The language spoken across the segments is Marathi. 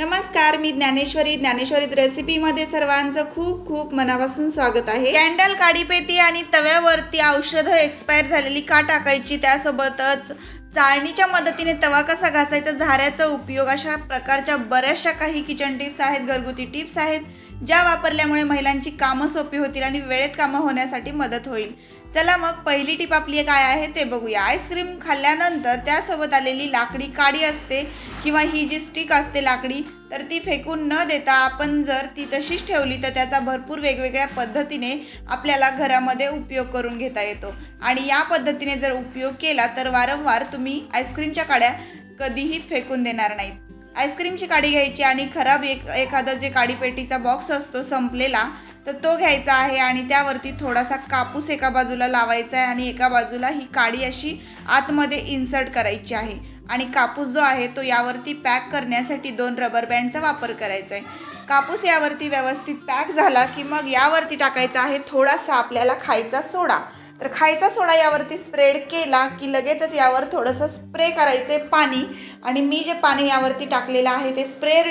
नमस्कार मी ज्ञानेश्वरी. ज्ञानेश्वरीत रेसिपीमध्ये सर्वांचं खूप खूप मनापासून स्वागत आहे. कॅन्डल काडीपेती आणि तव्यावरती औषधं एक्सपायर झालेली का टाकायची त्यासोबतच चाळणीच्या मदतीने तवा कसा घासायचा झाऱ्याचा उपयोग अशा प्रकारच्या बऱ्याचशा काही किचन टिप्स आहेत घरगुती टिप्स आहेत ज्या वापरल्यामुळे महिलांची कामं सोपी होतील आणि वेळेत कामं होण्यासाठी मदत होईल. चला मग पहिली टिप आपली काय आहे ते बघूया. आईस्क्रीम खाल्ल्यानंतर त्यासोबत आलेली लाकडी काडी असते किंवा ही जी स्टिक असते लाकडी तर ती फेकून न देता आपण जर ती तशीच ठेवली तर त्याचा भरपूर वेगवेगळ्या पद्धतीने आपल्याला घरामध्ये उपयोग करून घेता येतो. आणि या पद्धतीने जर उपयोग केला तर वारंवार तुम्ही आईस्क्रीमच्या काड्या कधीही फेकून देणार नाहीत. आईस्क्रीमची काडी घ्यायची आणि खराब एक एखादा जे काडीपेटीचा बॉक्स असतो संपलेला तर तो घ्यायचा आहे आणि त्यावरती थोडासा कापूस एका बाजूला लावायचा आहे आणि एका बाजूला ही काडी अशी आतमध्ये इन्सर्ट करायची आहे. आणि कापूस जो आहे तो यावरती पॅक करण्यासाठी दोन रबर बँडचा वापर करायचा आहे. कापूस यावरती व्यवस्थित पॅक झाला की मग यावरती टाकायचा आहे थोडासा आपल्याला खायचा सोडा. तर खायचा सोडा यावरती स्प्रेड केला की लगेचच यावर थोडंसं स्प्रे करायचे पाणी. आणि मी जे पाणी यावरती टाकलेलं आहे ते स्प्रे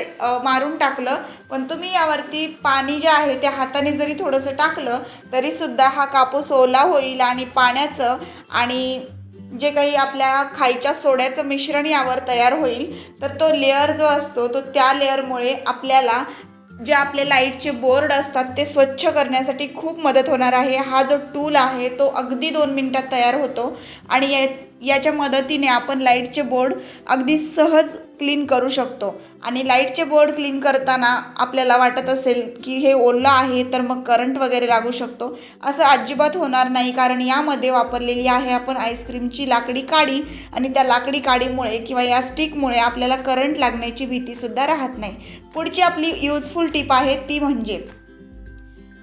मारून टाकलं. पण तुम्ही यावरती पाणी जे आहे ते हाताने जरी थोडंसं टाकलं तरीसुद्धा हा कापूस ओला होईल आणि पाण्याचं आणि जे काही आपल्या खायच्या सोड्याचं मिश्रण यावर तयार होईल तर तो लेअर जो असतो तो त्या लेअरमुळे आपल्याला जे आपले लाईटचे बोर्ड असतात ते स्वच्छ करण्यासाठी खूप मदत होणार आहे. हा जो टूल आहे तो अगदी दोन मिनटात तयार होतो आणि या याच्या मदतीने आपण लाईटचे बोर्ड अगदी सहज क्लीन करू शकतो. आणि लाईटचे बोर्ड क्लीन करताना आपल्याला वाटत असेल की हे ओलं आहे तर मग करंट वगैरे लागू शकतो. असं अजिबात होणार नाही कारण यामध्ये वापरलेली आहे आपण आईस्क्रीमची लाकडी काडी आणि त्या लाकडी काडीमुळे किंवा या स्टिकमुळे आपल्याला करंट लागण्याची भीतीसुद्धा राहत नाही. पुढची आपली युजफुल टिप आहे ती म्हणजे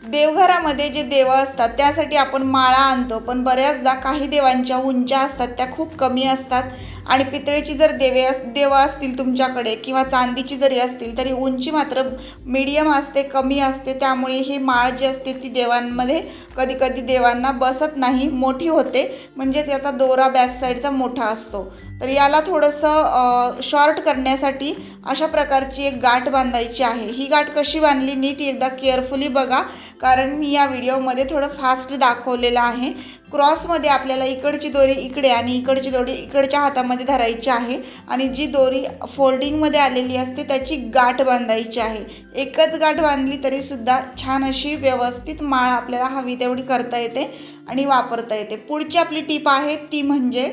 देवघरामध्ये जे देव असतात त्यासाठी आपण माळा आणतो पण बऱ्याचदा काही देवांच्या उंच्या असतात त्या खूप कमी असतात. आणि पितळेची जर देवे अस देवं असतील तुमच्याकडे किंवा चांदीची जरी असतील तरी उंची मात्र मीडियम असते कमी असते. त्यामुळे ही माळ जी असते ती देवांमध्ये कधी कधी देवांना बसत नाही मोठी होते. म्हणजेच याचा दोरा बॅक साईडचा मोठा असतो. तर याला थोडंसं शॉर्ट करण्यासाठी अशा प्रकारची एक गाठ बांधायची आहे. ही गाठ कशी बांधली नीट एकदा केअरफुली बघा. कारण मी या व्हिडिओमध्ये थोडं फास्ट दाखवलेलं आहे. क्रॉसमध्ये आपल्याला इकडची दोरी इकडे आणि इकडची दोरी इकडच्या हातामध्ये धरायची आहे. आणि जी दोरी फोल्डिंगमध्ये आलेली असते त्याची गाठ बांधायची आहे. एकच गाठ बांधली तरीसुद्धा छान अशी व्यवस्थित माळ आपल्याला हवी तेवढी करता येते आणि वापरता येते. पुढची आपली टीप आहे ती म्हणजे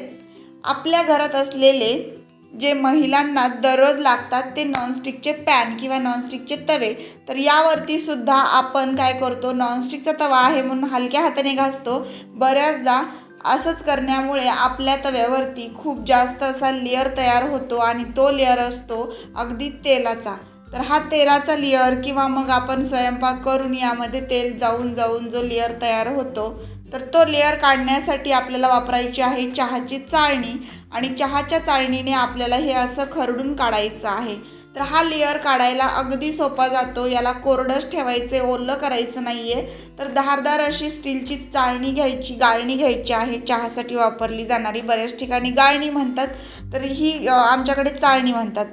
आपल्या घरात असलेले जे महिलांना दररोज लागतात ते नॉनस्टिकचे पॅन किंवा नॉनस्टिकचे तवे. तर यावरती सुद्धा आपण काय करतो नॉनस्टिकचा तवा आहे म्हणून हलक्या हाताने घासतो. बऱ्याचदा असंच करण्यामुळे आपल्या तव्यावरती खूप जास्त असा लेअर तयार होतो आणि तो लेअर असतो अगदी तेलाचा. तर हा तेलाचा लेअर किंवा मग आपण स्वयंपाक करून यामध्ये तेल जाऊन जाऊन जो लेअर तयार होतो तर तो लेअर काढण्यासाठी आपल्याला वापरायची आहे चहाची चाळणी. आणि चहाच्या चाळणीने आपल्याला हे असं खरडून काढायचं आहे. तर हा लेअर काढायला अगदी सोपा जातो. याला कोरडंच ठेवायचे ओलं करायचं नाही आहे तर धारदार अशी स्टीलची चाळणी घ्यायची गाळणी घ्यायची आहे. चहासाठी वापरली जाणारी बऱ्याच ठिकाणी गाळणी म्हणतात. तर ही आमच्याकडे चाळणी म्हणतात.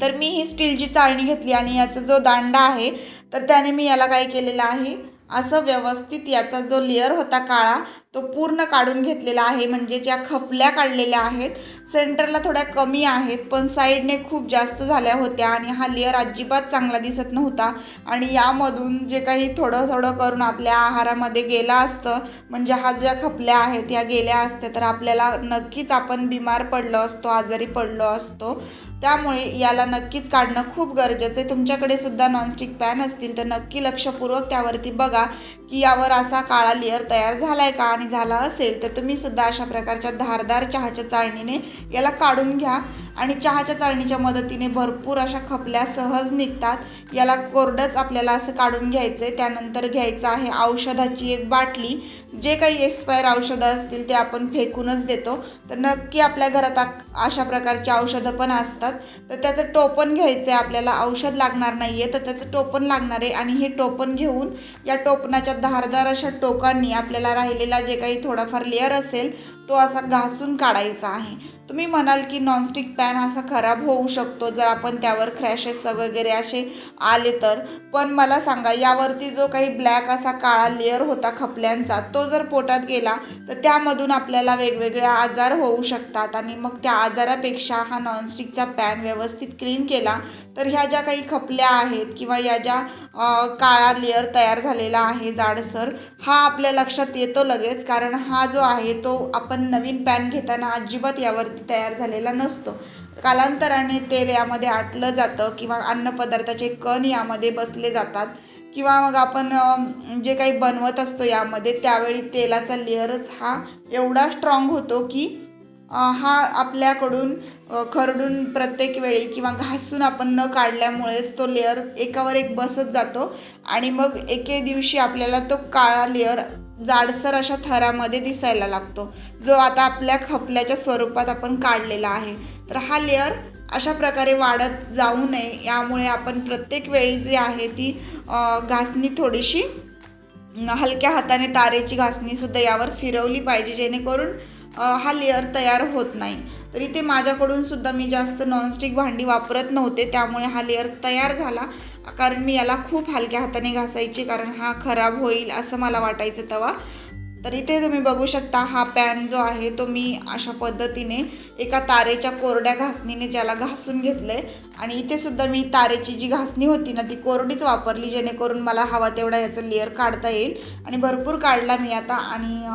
तर मी ही स्टीलची चाळणी घेतली आणि याचा जो दांडा आहे तर त्याने मी याला काय केलेलं आहे? असं व्यवस्थित याचा जो लेअर होता काळा तो पूर्ण काढून घेतलेला आहे. म्हणजे ज्या खपल्या काढलेल्या आहेत सेंटरला थोड्या कमी आहेत पण साईडने खूप जास्त झाल्या होत्या आणि हा लेअर अजिबात चांगला दिसत नव्हता. आणि यामधून जे काही थोडं थोडं करून आपल्या आहारामध्ये गेलं असतं म्हणजे हा ज्या खपल्या आहेत या गेल्या असत्या तर आपल्याला नक्कीच आपण बिमार पडलो असतो आजारी पडलो असतो. त्यामुळे याला नक्कीच काढणं खूप गरजेचं आहे. तुमच्याकडे सुद्धा नॉनस्टिक पॅन असतील तर नक्की लक्षपूर्वक त्यावरती बघा की यावर असा काळा लेअर तयार झाला आहे का आणि झाला असेल तर तुम्ही सुद्धा अशा प्रकारच्या धारदार चहाच्या चाळणीने याला काढून घ्या. आणि चहाच्या चाळणीच्या मदतीने भरपूर अशा खपल्या सहज निघतात. याला कोरडंच आपल्याला असं काढून घ्यायचं आहे त्यानंतर घ्यायचं आहे औषधाची एक बाटली. जे काही एक्सपायर औषधं असतील ते आपण फेकूनच देतो. तर नक्की आपल्या घरात आ- अशा प्रकारची औषधं पण असतात. तर त्याचं टोपण घ्यायचं आहे आपल्याला. औषध लागणार नाही आहे तर त्याचं टोपण लागणार आहे आणि हे टोपण घेऊन या टोपणाच्या धारदार अशा टोकांनी आपल्याला राहिलेला जे काही थोडाफार लेअर असेल तो असा घासून काढायचा आहे. तुम्ही म्हणाल की नॉनस्टिक पॅन पॅन असा खराब होऊ शकतो जर आपण त्यावर क्रॅशेस वगैरे असे आले तर. पण मला सांगा यावरती जो काही ब्लॅक असा काळा लेअर होता खपल्यांचा तो जर पोटात गेला तर त्यामधून आपल्याला वेगवेगळे आजार होऊ शकतात. आणि मग त्या आजारापेक्षा हा नॉनस्टिकचा पॅन व्यवस्थित क्लीन केला तर ह्या ज्या काही खपल्या आहेत किंवा या ज्या काळा लेअर तयार झालेला आहे जाडसर हा आपल्या लक्षात येतो लगेच. कारण हा जो आहे तो आपण नवीन पॅन घेताना अजिबात यावरती तयार झालेला नसतो. कालांतराने तेल यामध्ये आटलं जातं किंवा अन्नपदार्थाचे कण यामध्ये बसले जातात. किंवा मग आपण जे काही बनवत असतो यामध्ये त्यावेळी तेलाचा लेअरच हा एवढा स्ट्रॉंग होतो की हा आपल्याकडून खरडून प्रत्येक वेळी किंवा घासून आपण न काढल्यामुळेच तो लेअर एकावर एक बसत जातो. आणि मग एके दिवशी आपल्याला तो काळा लेअर जाडसर अशा थरामध्ये दिसायला लागतो जो आता आपल्या खपल्याच्या स्वरूपात आपण काढलेला आहे. तर हा लेअर अशा प्रकारे वाढत जाऊ नये यामुळे आपण प्रत्येक वेळी जी आहे ती घासणी थोडीशी हलक्या हाताने तारेची घासणीसुद्धा यावर फिरवली पाहिजे जेणेकरून हा लेअर तयार होत नाही. तर इथे माझ्याकडून सुद्धा मी जास्त नॉनस्टिक भांडी वापरत नव्हते त्यामुळे हा लेअर तयार झाला. कारण मी याला खूप हलक्या हाताने घासायची कारण हा खराब होईल असं मला वाटायचं तवा तर इथे तुम्ही बघू शकता हा पॅन जो आहे तो मी अशा पद्धतीने एका तारेच्या कोरड्या घासणीने ज्याला घासून घेतलं आहे आणि इथे सुद्धा मी तारेची जी घासणी होती ना ती कोरडीच वापरली जेणेकरून मला हवा तेवढा याचं लेअर काढता येईल. आणि भरपूर काढला मी आता. आणि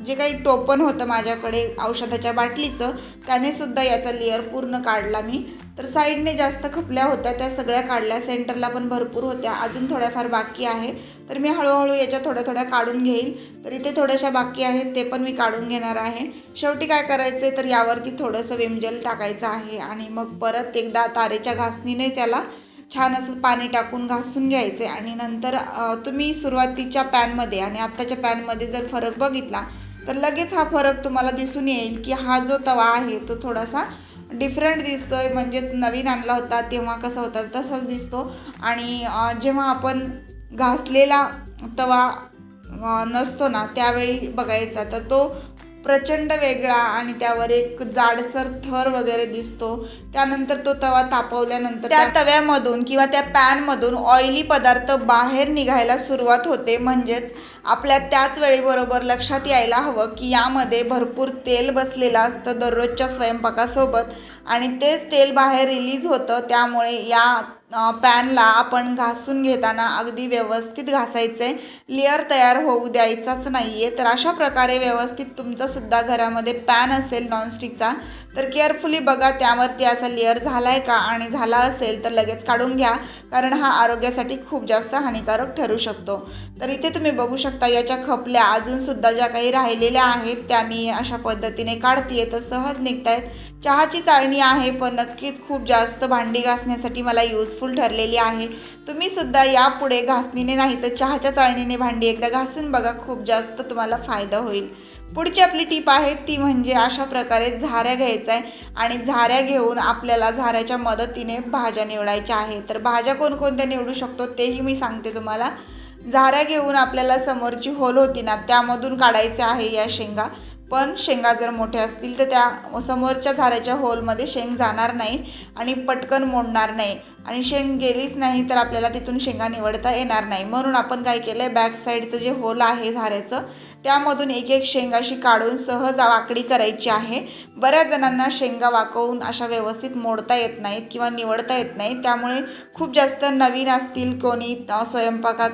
जे काही टोपण होतं माझ्याकडे औषधाच्या बाटलीचं त्याने सुद्धा याचा लेअर पूर्ण काढला मी. तर साईडने जास्त खपल्या होत्या त्या सगळ्या काढल्या. सेंटरला पण भरपूर होत्या. अजून थोड्याफार बाकी आहे. तर मी हळूहळू याच्या थोड्या थोड्या काढून घेईल. तर इथे थोड्याशा बाकी आहेत ते पण मी काढून घेणार आहे. शेवटी काय करायचं आहे तर यावरती थोडंसं विमजल टाकायचं आहे आणि मग परत एकदा तारेच्या घासणीनेच याला छान असं पाणी टाकून घासून घ्यायचे आणि नंतर तुम्ही सुरुवातीच्या पॅनमध्ये आणि आत्ताच्या पॅनमध्ये जर फरक बघितला तर लगेच हा फरक तुम्हाला दिसून येईल की हा जो तवा आहे तो थोडासा डिफरंट दिसतोय. म्हणजेच नवीन आणला होता तेव्हा कसा होता तसाच दिसतो. आणि जेव्हा आपण घासलेला तवा नसतो ना त्यावेळी बघायचा तर तो प्रचंड वेगळा आणि त्यावर एक जाडसर थर वगैरे दिसतो. त्यानंतर तो तवा तापवल्यानंतर त्या तव्यामधून किंवा त्या पॅनमधून ऑइली पदार्थ बाहेर निघायला सुरुवात होते. म्हणजेच आपल्या त्याच वेळेबरोबर लक्षात यायला हवं की यामध्ये भरपूर तेल बसलेलं असतं दररोजच्या स्वयंपाकासोबत. आणि तेच तेल बाहेर रिलीज होतं. त्यामुळे या पॅनला आपण घासून घेताना अगदी व्यवस्थित घासायचं. आहे लेअर तयार होऊ द्यायचाच नाही आहे तर अशा प्रकारे व्यवस्थित तुमचंसुद्धा घरामध्ये पॅन असेल नॉनस्टिकचा तर केअरफुली बघा त्यावरती असा लेअर झाला आहे का आणि झाला असेल तर लगेच काढून घ्या. कारण हा आरोग्यासाठी खूप जास्त हानिकारक ठरू शकतो. तर इथे तुम्ही बघू शकता याच्या खपल्या अजूनसुद्धा ज्या काही राहिलेल्या आहेत त्या मी अशा पद्धतीने काढते तर सहज निघत आहेत चहाची चाळणी आहे पण नक्कीच खूप जास्त भांडी घासण्यासाठी मला यूज युजफुल ठरलेली आहे. तुम्ही सुद्धा यापुढे घासणीने नाही तर चहाच्या चाळणीने भांडी एकदा घासून बघा खूप जास्त तुम्हाला फायदा होईल. पुढची आपली टीप आहे ती म्हणजे अशा प्रकारे झाऱ्या घ्यायचा आहे आणि झाऱ्या घेऊन आपल्याला झाऱ्याच्या मदतीने भाज्या निवडायच्या आहे तर भाज्या कोणकोणत्या निवडू शकतो तेही मी सांगते तुम्हाला. झाऱ्या घेऊन आपल्याला समोरची होल होती ना त्यामधून काढायचं आहे या शेंगा. पण शेंगा जर मोठ्या असतील तर त्या समोरच्या झाऱ्याच्या होलमध्ये शेंग जाणार नाही आणि पटकन मोडणार नाही. आणि शेंग गेलीच नाही तर आपल्याला तिथून शेंगा निवडता येणार नाही. म्हणून आपण काय केलं आहे बॅक साईडचं जे होल आहे झाऱ्याचं त्यामधून एक एक शेंगाशी काढून सहज वाकडी करायची आहे. बऱ्याच जणांना शेंगा वाकवून अशा व्यवस्थित मोडता येत नाहीत किंवा निवडता येत नाहीत. त्यामुळे खूप जास्त नवीन असतील कोणी स्वयंपाकात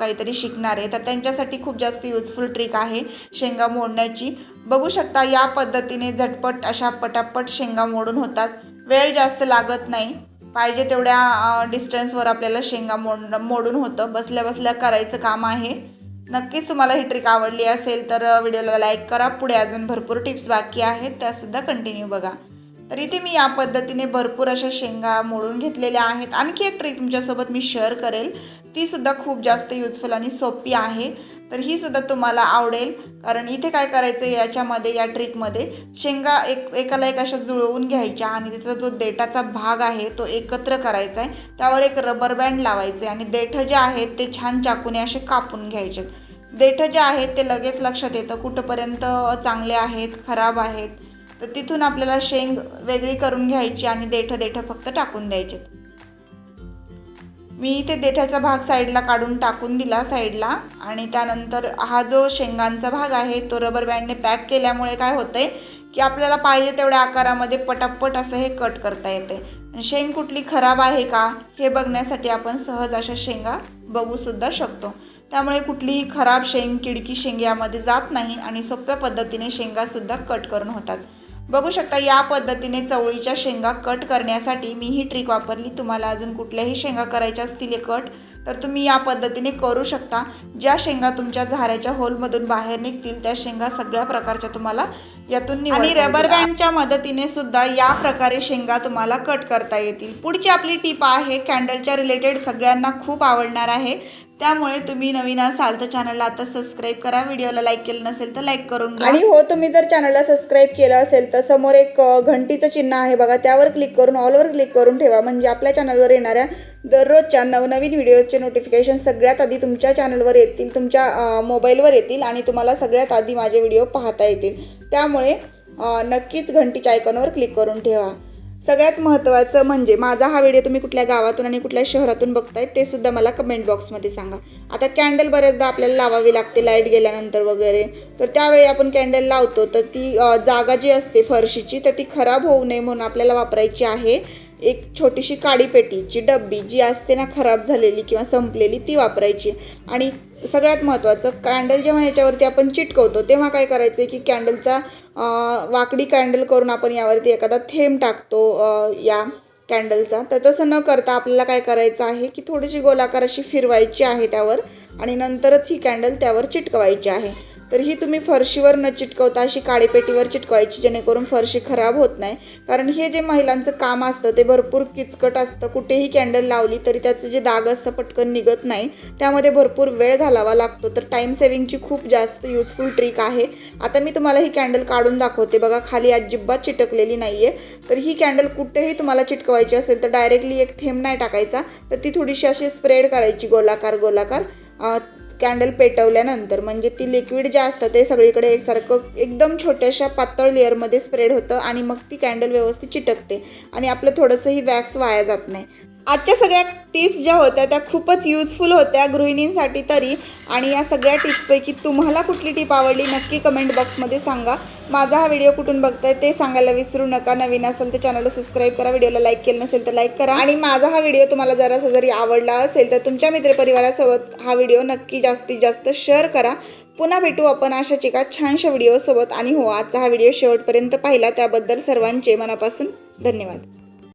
काहीतरी शिकणारे तर त्यांच्यासाठी खूप जास्त युजफुल ट्रिक आहे शेंगा मोडण्याची. बघू शकता या पद्धतीने झटपट अशा पटापट शेंगा मोडून होतात. वेळ जास्त लागत नाही. पाहिजे तेवढ्या डिस्टन्सवर आपल्याला शेंगा मोड मोडून होतं. बसल्या बसल्या करायचं काम आहे. नक्कीच तुम्हाला ही ट्रिक आवडली असेल तर व्हिडिओला लाईक करा. पुढे अजून भरपूर टिप्स बाकी आहेत. त्यासुद्धा कंटिन्यू बघा. तर इथे मी या पद्धतीने भरपूर अशा शेंगा मोडून घेतलेल्या आहेत. आणखी एक ट्रिक तुमच्यासोबत मी शेअर करेल. ती सुद्धा खूप जास्त युजफुल आणि सोपी आहे. तर ही सुद्धा तुम्हाला आवडेल. कारण इथे काय करायचं याच्यामध्ये या ट्रिकमध्ये शेंगा एक एकाला एक अशा जुळवून घ्यायच्या आणि त्याचा जो देठाचा भाग आहे तो एकत्र करायचा आहे त्यावर एक रबर बँड लावायचे आणि देठ जे आहेत ते छान चाकूने असे कापून घ्यायचे. देठ जे आहेत ते लगेच लक्षात येतं कुठंपर्यंत चांगले आहेत खराब आहेत. तर तिथून आपल्याला शेंग वेगळी करून घ्यायची आणि देठं देठं फक्त टाकून द्यायचे मी इथे देठाचा भाग साईडला काढून टाकून दिला साईडला. आणि त्यानंतर हा जो शेंगांचा भाग आहे तो रबर बँडने पॅक केल्यामुळे काय होते की आपल्याला पाहिजे तेवढ्या आकारामध्ये पटापट असं हे कट करता येते शेंग कुठली खराब आहे का हे बघण्यासाठी आपण सहज अशा शेंगा बघूसुद्धा शकतो. त्यामुळे कुठलीही खराब शेंग किडकी शेंग यामध्ये जात नाही आणि सोप्या पद्धतीने शेंगासुद्धा कट करून होतात. बघू शकता या पद्धतीने चवळीच्या शेंगा कट करण्यासाठी मी ही ट्रिक वापरली. तुम्हाला अजून कुठल्याही शेंगा करायच्या असतील कट तर तुम्ही या पद्धतीने करू शकता. ज्या शेंगा तुमच्या झाऱ्याच्या होलमधून बाहेर निघतील त्या शेंगा सगळ्या प्रकारच्या तुम्हाला यातून आणि रबर बँडच्या मदतीने सुद्धा या प्रकारे शेंगा तुम्हाला कट करता येतील. पुढची आपली टीप आहे कॅन्डलच्या रिलेटेड सगळ्यांना खूप आवडणार आहे. त्यामुळे तुम्ही नवीन असाल तर चॅनलला आता सबस्क्राईब करा. व्हिडिओला लाईक केलं नसेल तर लाईक करून घ्या. आणि हो तुम्ही जर चॅनलला सबस्क्राईब केलं असेल तर समोर एक घंटीचं चिन्ह आहे बघा. त्यावर क्लिक करून ऑलवर क्लिक करून ठेवा. म्हणजे आपल्या चॅनलवर येणाऱ्या दररोजच्या नवनवीन व्हिडिओचे नोटिफिकेशन सगळ्यात आधी तुमच्या चॅनलवर येतील तुमच्या मोबाईलवर येतील आणि तुम्हाला सगळ्यात आधी माझे व्हिडिओ पाहता येतील. त्यामुळे नक्कीच घंटीच्या आयकॉनवर क्लिक करून ठेवा. सगळ्यात महत्त्वाचं म्हणजे माझा हा व्हिडिओ तुम्ही कुठल्या गावातून आणि कुठल्या शहरातून बघताय ते सुद्धा मला कमेंट बॉक्समध्ये सांगा. आता कॅन्डल बऱ्याचदा आपल्याला लावावी लागते लाइट गेल्यानंतर वगैरे. तर त्यावेळी आपण कॅन्डल लावतो तर ती जागा जी असते फरशीची तर ती खराब होऊ नये म्हणून आपल्याला वापरायची आहे. एक छोटीशी काडी पेटीची डब्बी जी असते ना खराब झालेली किंवा संपलेली ती वापरायची. आणि सगळ्यात महत्त्वाचं कॅन्डल जेव्हा याच्यावरती आपण चिटकवतो तेव्हा काय करायचं आहे की कॅन्डलचा वाकडी कॅन्डल करून आपण यावरती एखादा थेंब टाकतो या कॅन्डलचा. तर तसं न करता आपल्याला काय करायचं आहे की थोडीशी गोलाकार अशी फिरवायची आहे त्यावर आणि नंतरच ही कॅन्डल त्यावर चिटकवायची आहे. तर ही तुम्ही फरशीवर न चिटकवता अशी काळीपेटीवर चिटकवायची जेणेकरून फरशी खराब होत नाही. कारण हे जे महिलांचं काम असतं ते भरपूर किचकट असतं. कुठेही कॅन्डल लावली तरी त्याचं जे दाग असतं पटकन निघत नाही. त्यामध्ये भरपूर वेळ घालावा लागतो. तर टाईम सेव्हिंगची खूप जास्त युजफुल ट्रिक आहे. आता मी तुम्हाला ही कॅन्डल काढून दाखवते. बघा खाली अजिबात चिटकलेली नाही आहे तर ही कॅन्डल कुठेही तुम्हाला चिटकवायची असेल तर डायरेक्टली एक थेंब नाही टाकायचा. तर ती थोडीशी अशी स्प्रेड करायची गोलाकार गोलाकार. कॅन्डल पेटवल्यानंतर म्हणजे ती लिक्विड जे असतं ते सगळीकडे एकसारखं एकदम छोट्याशा पातळ लेअरमध्ये स्प्रेड होतं आणि मग ती कॅन्डल व्यवस्थित चिटकते आणि आपलं थोडंसंही वॅक्स वाया जात नाही. आजच्या सगळ्या टिप्स ज्या होत्या त्या खूपच युजफुल होत्या गृहिणींसाठी तरी आणि या सगळ्या टिप्सपैकी तुम्हाला कुठली टिप आवडली नक्की कमेंट बॉक्समध्ये सांगा. माझा हा व्हिडिओ कुठून बघताय ते सांगायला विसरू नका. नवीन असेल तर चॅनलला सबस्क्राईब करा. व्हिडिओला लाईक केलं नसेल तर लाईक करा. आणि माझा हा व्हिडिओ तुम्हाला जरासा जरी आवडला असेल तर तुमच्या मित्रपरिवारासोबत हा व्हिडिओ नक्की जास्तीत जास्त शेअर करा. पुन्हा भेटू आपण अशाच एका छानशा व्हिडिओसोबत. आणि हो आजचा हा व्हिडिओ शेवटपर्यंत पाहिला. त्याबद्दल सर्वांचे मनापासून धन्यवाद.